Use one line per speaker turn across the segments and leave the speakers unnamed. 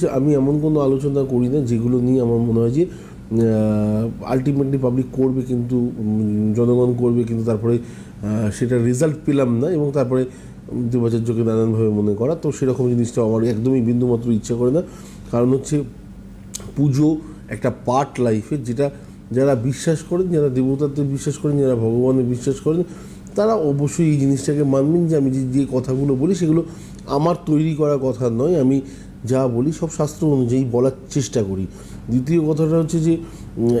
যে আমি এমন কোনো আলোচনা করি না, যেগুলো নিয়ে আমার মনে হয় যে আলটিমেটলি পাবলিক করবে কিন্তু জনগণ করবে কিন্তু তারপরে সেটা রেজাল্ট পেলাম না এবং তারপরে দেবাচার্যকে নানানভাবে মনে করা। তো সেরকম জিনিসটা আমার একদমই বিন্দুমাত্র ইচ্ছা করে না। কারণ হচ্ছে পুজো একটা পার্ট লাইফের যেটা যারা বিশ্বাস করেন, যারা দেবতাতে বিশ্বাস করেন, যারা ভগবানে বিশ্বাস করেন, তারা অবশ্যই এই জিনিসটাকে মানবেন যে আমি যে কথাগুলো বলি সেগুলো আমার তৈরি করা কথা নয়। আমি যা বলি সব শাস্ত্র অনুযায়ী বলার চেষ্টা করি। দ্বিতীয় কথাটা হচ্ছে যে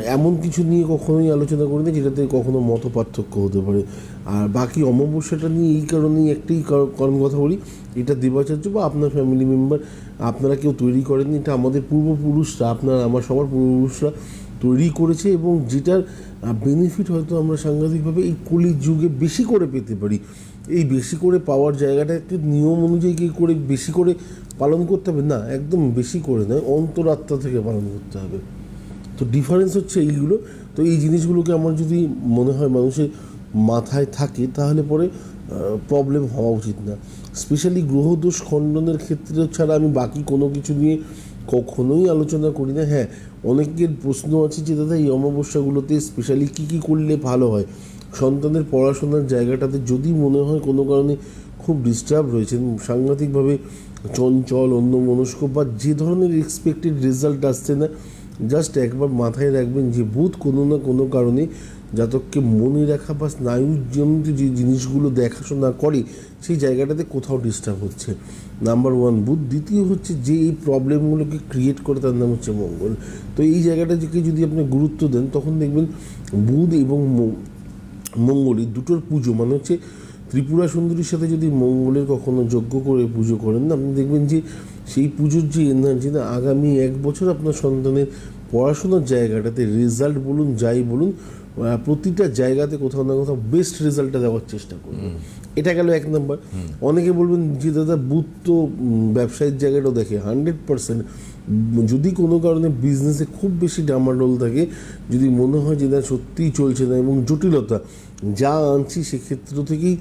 এমন কিছু নিয়ে কখনোই আলোচনা করি না যেটাতে কখনো মত পার্থক্য হতে পারে। আর বাকি অমাবস্যাটা নিয়ে এই কারণেই একটাই কার- কারণ কথা বলি, এটা দেবাচার্য বা আপনার ফ্যামিলি মেম্বার আপনারা কেউ তৈরি করেননি, এটা আমাদের পূর্বপুরুষরা, আপনার, আমার সবার পূর্বপুরুষরা তৈরি করেছে এবং যেটার বেনিফিট হয়তো আমরা সাংঘাতিকভাবে এই কলি যুগে বেশি করে পেতে পারি। এই বেশি করে পাওয়ার জায়গাটাকে নিয়ম অনুযায়ী কি করে, বেশি করে পালন করতে হবে? না, একদম বেশি করে নয়, অন্তরাত্মা থেকে পালন করতে হবে। তো ডিফারেন্স হচ্ছে এইগুলো। তো এই জিনিসগুলোকে আমার যদি মনে হয় মানুষের মাথায় থাকে, তাহলে পরে প্রবলেম হওয়া উচিত না। স্পেশালি গ্রহদোষ খণ্ডনের ক্ষেত্রে ছাড়া আমি বাকি কোনো কিছু নিয়ে কখনোই আলোচনা করি না। হ্যাঁ অনেকের প্রশ্ন আছে যে, দাদা, এই অমাবস্যাগুলোতে স্পেশালি কী কী করলে ভালো হয়? সন্তানের পড়াশোনার জায়গাটাতে যদি মনে হয় কোনো কারণে খুব ডিস্টার্ব রয়েছেন, সাংঘাতিকভাবে চঞ্চল অন্য মনস্ক বা যে ধরনের এক্সপেক্টেড রেজাল্ট আসছে না জাস্ট একবার মাথায় রাখবেন যে বুধ কোনো না কোনো কারণে জাতককে মনে রাখা বা স্নায়ুজনিত যে জিনিসগুলো দেখাশোনা করে, সেই জায়গাটাতে কোথাও ডিস্টার্ব হচ্ছে। নাম্বার ওয়ান বুধ দ্বিতীয় হচ্ছে যে এই প্রবলেমগুলোকে ক্রিয়েট করে তার নাম হচ্ছে মঙ্গল। তো এই জায়গাটাকে যদি আপনি গুরুত্ব দেন, তখন দেখবেন বুধ এবং মঙ্গল দুটোর পুজো মানে হচ্ছে ত্রিপুরা সুন্দরীর সাথে যদি মঙ্গলের কখনো যজ্ঞ করে পুজো করেন, না, আপনি দেখবেন যে সেই পুজোর যে এনার্জি না, আগামী এক বছর আপনার সন্তানের পড়াশোনার জায়গাটাতে রেজাল্ট বলুন, যাই বলুন প্রতিটা জায়গাতে কোথাও না কোথাও বেস্ট রেজাল্টটা দেওয়ার চেষ্টা করবেন এটা গেল এক নম্বর অনেকে বলবেন যে দাদা বুথ তো ব্যবসায়িক জায়গাটাও দেখে। হান্ড্রেড পার্সেন্ট যদি কোনো কারণে বিজনেসে খুব বেশি ডামাডোল থাকে যদি মনে হয় যে না সত্যিই চলছে না এবং জটিলতা যা আনছি সেক্ষেত্র থেকেই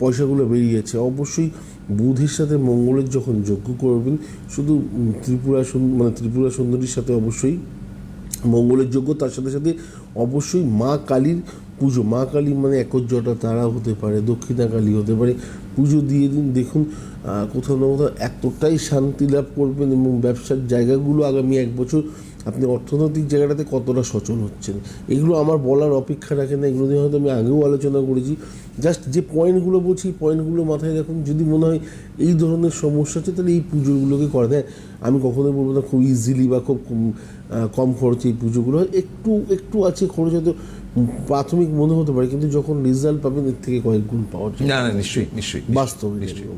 পয়সাগুলো বেরিয়েছে অবশ্যই বুধের সাথে মঙ্গলের যখন যজ্ঞ করবেন শুধু ত্রিপুরা মানে ত্রিপুরা সুন্দরীর সাথে অবশ্যই মঙ্গলের যোগ্য, তার সাথে সাথে অবশ্যই মা কালীর পুজো। মা কালী মানে একজটা তারা হতে পারে, দক্ষিণা কালী হতে পারে। পুজো দিয়ে দিন, দেখুন কোথাও না কোথাও এতটাই শান্তি লাভ করবেন এবং ব্যবসার জায়গাগুলো আগামী এক বছর আপনি অর্থনৈতিক জায়গাটাতে কতটা সচল হচ্ছেন? এগুলো আমার বলার অপেক্ষা রাখে না। এগুলো নিয়ে হয়তো আমি আগেও আলোচনা করেছি। জাস্ট যে পয়েন্টগুলো বলছি এই পয়েন্টগুলো মাথায় রাখুন। যদি মনে হয় এই ধরনের সমস্যা আছে তাহলে এই পুজোগুলোকে করা। দেয় আমি কখনোই বলব না খুব ইজিলি বা খুব কম, খরচে এই পুজোগুলো হয়। একটু একটু আছে খরচ হয়তো প্রাথমিক মনে হতে পারে কিন্তু যখন রেজাল্ট পাবেন এর থেকে কয়েক গুণ পাওয়া যায়।
না না নিশ্চয়ই নিশ্চয়ই
বাস্তব
নিশ্চয়ই।